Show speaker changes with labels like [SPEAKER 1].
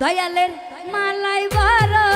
[SPEAKER 1] দয়ালের মালাই বারো।